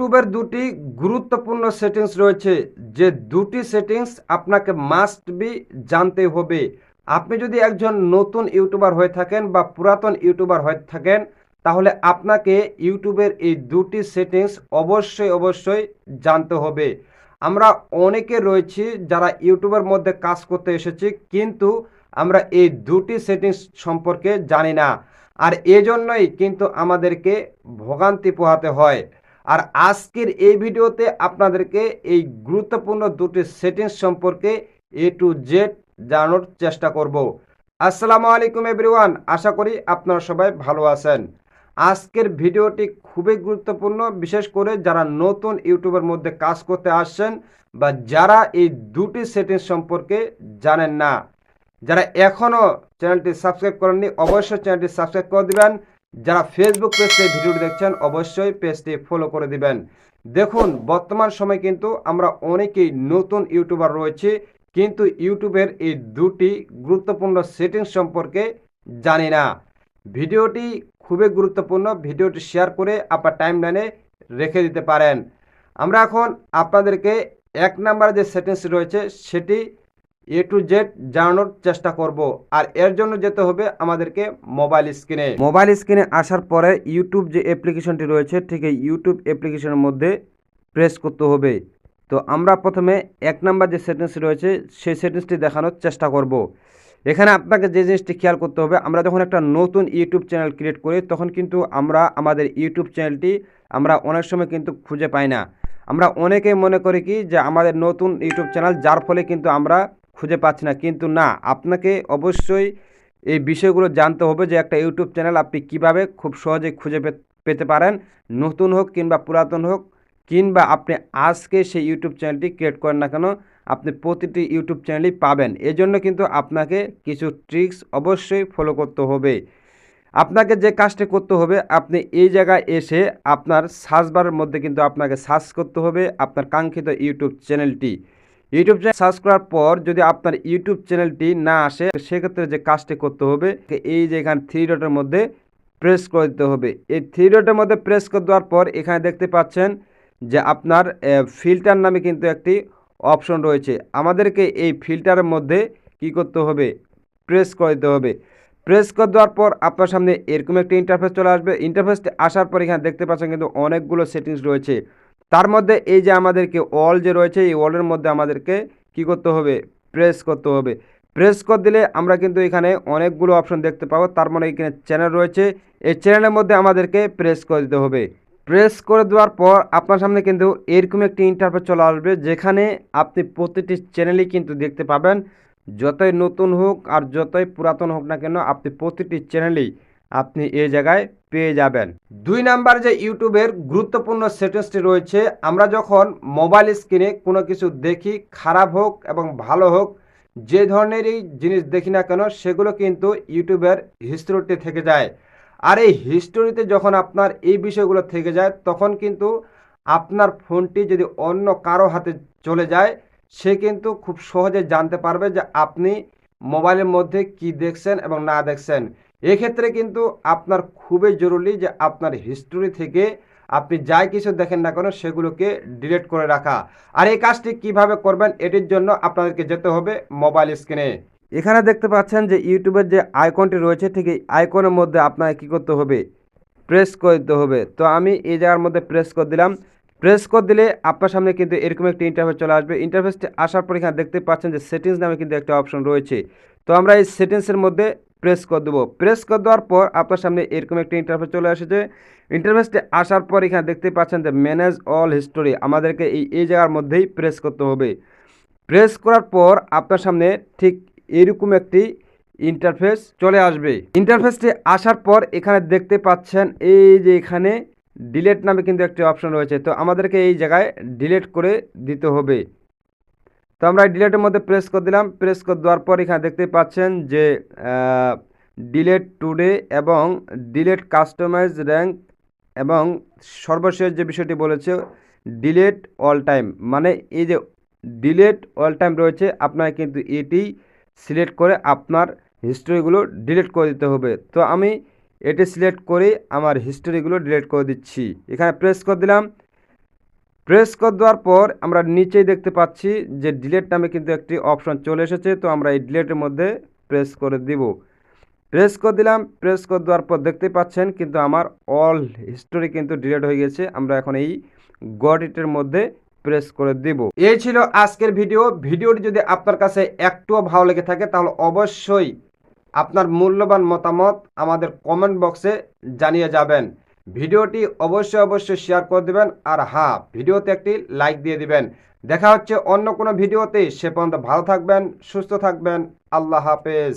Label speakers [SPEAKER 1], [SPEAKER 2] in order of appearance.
[SPEAKER 1] ইউটিউবের দুটি গুরুত্বপূর্ণ সেটিংস রয়েছে। যে দুটি সেটিংস আপনাকে মাস্ট বি জানতে হবে। আপনি যদি একজন নতুন ইউটিউবার হয়ে থাকেন বা পুরাতন ইউটিউবার হয়ে থাকেন, তাহলে আপনাকে ইউটিউবের এই দুটি সেটিংস অবশ্যই অবশ্যই জানতে হবে। আমরা অনেকে রয়েছি যারা ইউটিউবের মধ্যে কাজ করতে এসেছি, কিন্তু আমরা এই দুটি সেটিংস সম্পর্কে জানি না। আর এজন্যই কিন্তু আমাদেরকে ভোগান্তি পোহাতে হয়। আর আজকের এই ভিডিওতে আপনাদেরকে এই গুরুত্বপূর্ণ দুটি সেটিংস সম্পর্কে এ টু জেড জানানোর চেষ্টা করব। আসসালামু আলাইকুম এভরিওয়ান, আশা করি আপনারা সবাই ভালো আছেন। আজকের ভিডিওটি খুবই গুরুত্বপূর্ণ, বিশেষ করে যারা নতুন ইউটিউবের মধ্যে কাজ করতে আসছেন বা যারা এই দুটি সেটিংস সম্পর্কে জানেন না, যারা এখনও চ্যানেলটি সাবস্ক্রাইব করেননি, অবশ্যই চ্যানেলটি সাবস্ক্রাইব করে দিবেন। যারা ফেসবুক পেজ থেকে ভিডিওটি দেখছেন, অবশ্যই পেজটি ফলো করে দিবেন। দেখুন, বর্তমান সময় কিন্তু আমরা অনেকেই নতুন ইউটিউবার রয়েছে, কিন্তু ইউটিউবের এই দুটি গুরুত্বপূর্ণ সেটিংস সম্পর্কে জানি না। ভিডিওটি খুবই গুরুত্বপূর্ণ, ভিডিওটি শেয়ার করে আপনার টাইম লাইনে রেখে দিতে পারেন। আমরা এখন আপনাদেরকে এক নাম্বার যে সেটিংস রয়েছে, সেটি এ টু জেড জানানোর চেষ্টা করব, আর এর জন্য যেতে হবে আমাদেরকে মোবাইল স্ক্রিনে মোবাইল স্ক্রিনে আসার পরে ইউটিউব যে অ্যাপ্লিকেশনটি রয়েছে, ঠিক এই ইউটিউব অ্যাপ্লিকেশনের মধ্যে প্রেস করতে হবে। তো আমরা প্রথমে এক নাম্বার যে সেটিংস রয়েছে, সেই সেটিংসটি দেখানোর চেষ্টা করব। এখানে আপনাকে যে জিনিসটি খেয়াল করতে হবে, আমরা যখন একটা নতুন ইউটিউব চ্যানেল ক্রিয়েট করি, তখন কিন্তু আমরা, আমাদের ইউটিউব চ্যানেলটি আমরা অনেক সময় কিন্তু খুঁজে পাই না। আমরা অনেকেই মনে করি কি যে আমাদের নতুন ইউটিউব চ্যানেল যার ফলে কিন্তু আমরা খুঁজে পাচ্ছি না। কিন্তু না, আপনাকে অবশ্যই এই বিষয়গুলো জানতে হবে যে একটা ইউটিউব চ্যানেল আপনি কীভাবে খুব সহজে খুঁজে পেতে পারেন। নতুন হোক কিংবা পুরাতন হোক, কিংবা আপনি আজকে সেই ইউটিউব চ্যানেলটি ক্রিয়েট করেন না কেন, আপনি প্রতিটি ইউটিউব চ্যানেলই পাবেন। এজন্য কিন্তু আপনাকে কিছু ট্রিক্স অবশ্যই ফলো করতে হবে। আপনাকে যে কাজটি করতে হবে, আপনি এই জায়গায় এসে আপনার সার্চ বারের মধ্যে কিন্তু আপনাকে সার্চ করতে হবে আপনার কাঙ্ক্ষিত ইউটিউব চ্যানেলটি। ইউটিউব চ্যানেল সার্চ করার পর যদি আপনার ইউটিউব চ্যানেলটি না আসে, সেক্ষেত্রে যে কাজটি করতে হবে এই যে এখানে থ্রি ডটের মধ্যে প্রেস করে দিতে হবে। এই থ্রি ডটের মধ্যে প্রেস করে দেওয়ার পর এখানে দেখতে পাচ্ছেন যে আপনার ফিল্টার নামে কিন্তু একটি অপশন রয়েছে। আমাদেরকে এই ফিল্টারের মধ্যে কি করতে হবে? প্রেস করে দিতে হবে। প্রেস করে দেওয়ার পর আপনার সামনে এরকম একটি ইন্টারফেস চলে আসবে। ইন্টারফেসটি আসার পর এখানে দেখতে পাচ্ছেন কিন্তু অনেকগুলো সেটিংস রয়েছে। তার মধ্যে এই যে আমাদেরকে অল যে রয়েছে, এই অলের মধ্যে আমাদেরকে কি করতে হবে? প্রেস করতে হবে। প্রেস করে দিলে আমরা কিন্তু এখানে অনেকগুলো অপশন দেখতে পাবো। তার মানে এখানে চ্যানেল রয়েছে। এই চ্যানেলের মধ্যে আমাদেরকে প্রেস করে দিতে হবে। প্রেস করে দেওয়ার পর আপনার সামনে কিন্তু এরকম একটি ইন্টারফেস চলে আসবে, যেখানে আপনি প্রতিটি চ্যানেলই কিন্তু দেখতে পাবেন। যতই নতুন হোক আর যতই পুরাতন হোক না কেন, আপনি প্রতিটি চ্যানেলেই আপনি এই জায়গায় পেয়ে যাবেন। দুই নাম্বার যে ইউটিউবের গুরুত্বপূর্ণ সেটিংসটি রয়েছে, আমরা যখন মোবাইল স্ক্রিনে কোনো কিছু দেখি, খারাপ হোক এবং ভালো হোক, যে ধরনেরই জিনিস দেখি না কেন, সেগুলো কিন্তু ইউটিউবের হিস্টোরিতে থেকে যায়। আর এই হিস্টোরিতে যখন আপনার এই বিষয়গুলো থেকে যায়, তখন কিন্তু আপনার ফোনটি যদি অন্য কারও হাতে চলে যায়, সে কিন্তু খুব সহজে জানতে পারবে যে আপনি মোবাইলের মধ্যে কি দেখছেন এবং না দেখছেন। এক্ষেত্রে কিন্তু আপনার খুবই জরুরি যে আপনার হিস্টোরি থেকে আপনি যাই কিছু দেখেন না কেন সেগুলোকে ডিলিট করে রাখা। আর এই কাজটি কীভাবে করবেন এটির জন্য আপনাদেরকে যেতে হবে মোবাইল স্ক্রিনে এখানে দেখতে পাচ্ছেন যে ইউটিউবের যে আইকনটি রয়েছে, ঠিক এই আইকনের মধ্যে আপনাকে কী করতে হবে? প্রেস করে দিতে হবে। তো আমি এই জায়গার মধ্যে প্রেস করে দিলাম। প্রেস করে দিলে আপনার সামনে কিন্তু এরকম একটি ইন্টারফেস চলে আসবে। ইন্টারফেসটি আসার পর এখানে দেখতে পাচ্ছেন যে সেটিংস নামে কিন্তু একটা অপশন রয়েছে। তো আমরা এই সেটিংসের মধ্যে প্রেস করে দেবো। প্রেস করে দেওয়ার পর আপনার সামনে এরকম একটি ইন্টারফেস চলে এসেছে। ইন্টারফেসটি আসার পর এখানে দেখতে পাচ্ছেন যে ম্যানেজ অল হিস্টোরি আমাদেরকে এই এই জায়গার মধ্যেই প্রেস করতে হবে। প্রেস করার পর আপনার সামনে ঠিক এরকম একটি ইন্টারফেস চলে আসবে। ইন্টারফেসটি আসার পর এখানে দেখতে পাচ্ছেন এই যে এখানে ডিলেট নামে কিন্তু একটি অপশন রয়েছে। তো আমাদেরকে এই জায়গায় ডিলেট করে দিতে হবে। তো আমরা ডিলেটের মধ্যে প্রেস করে দিলাম। প্রেস করে দেওয়ার পর এখানে দেখতে পাচ্ছেন যে ডিলেট টুডে এবং ডিলেট কাস্টমাইজ র্যাঙ্ক এবং সর্বশেষ যে বিষয়টি বলেছে ডিলেট অল টাইম মানে এই যে ডিলেট অল টাইম রয়েছে আপনার কিন্তু এটি সিলেক্ট করে আপনার হিস্টোরিগুলো ডিলিট করে দিতে হবে। তো আমি এটি সিলেক্ট করে আমার হিস্টোরিগুলো ডিলিট করে দিচ্ছি। এখানে প্রেস করে দিলাম। প্রেস করে দেওয়ার পর আমরা নিচেই দেখতে পাচ্ছি যে ডিলেট নামে কিন্তু একটি অপশন চলে এসেছে, তো আমরা এই ডিলেটের মধ্যে প্রেস করে দিব। প্রেস করে দিলাম প্রেস করে দেওয়ার পর দেখতে পাচ্ছেন কিন্তু আমার অল হিস্টোরি কিন্তু ডিলেট হয়ে গেছে, আমরা এখন এই গড ইটের মধ্যে প্রেস করে দিব। এই ছিল আজকের ভিডিও ভিডিওটি যদি আপনার কাছে একটুও ভালো লেগে থাকে, তাহলে অবশ্যই আপনার মূল্যবান মতামত আমাদের কমেন্ট বক্সে জানিয়ে যাবেন। ভিডিওটি অবশ্যই অবশ্যই শেয়ার করে দেবেন আর হ্যাঁ ভিডিওতে একটি লাইক দিয়ে দিবেন। দেখা হচ্ছে অন্য কোনো ভিডিওতে। সে পর্যন্ত ভালো থাকবেন, সুস্থ থাকবেন। আল্লাহ হাফেজ।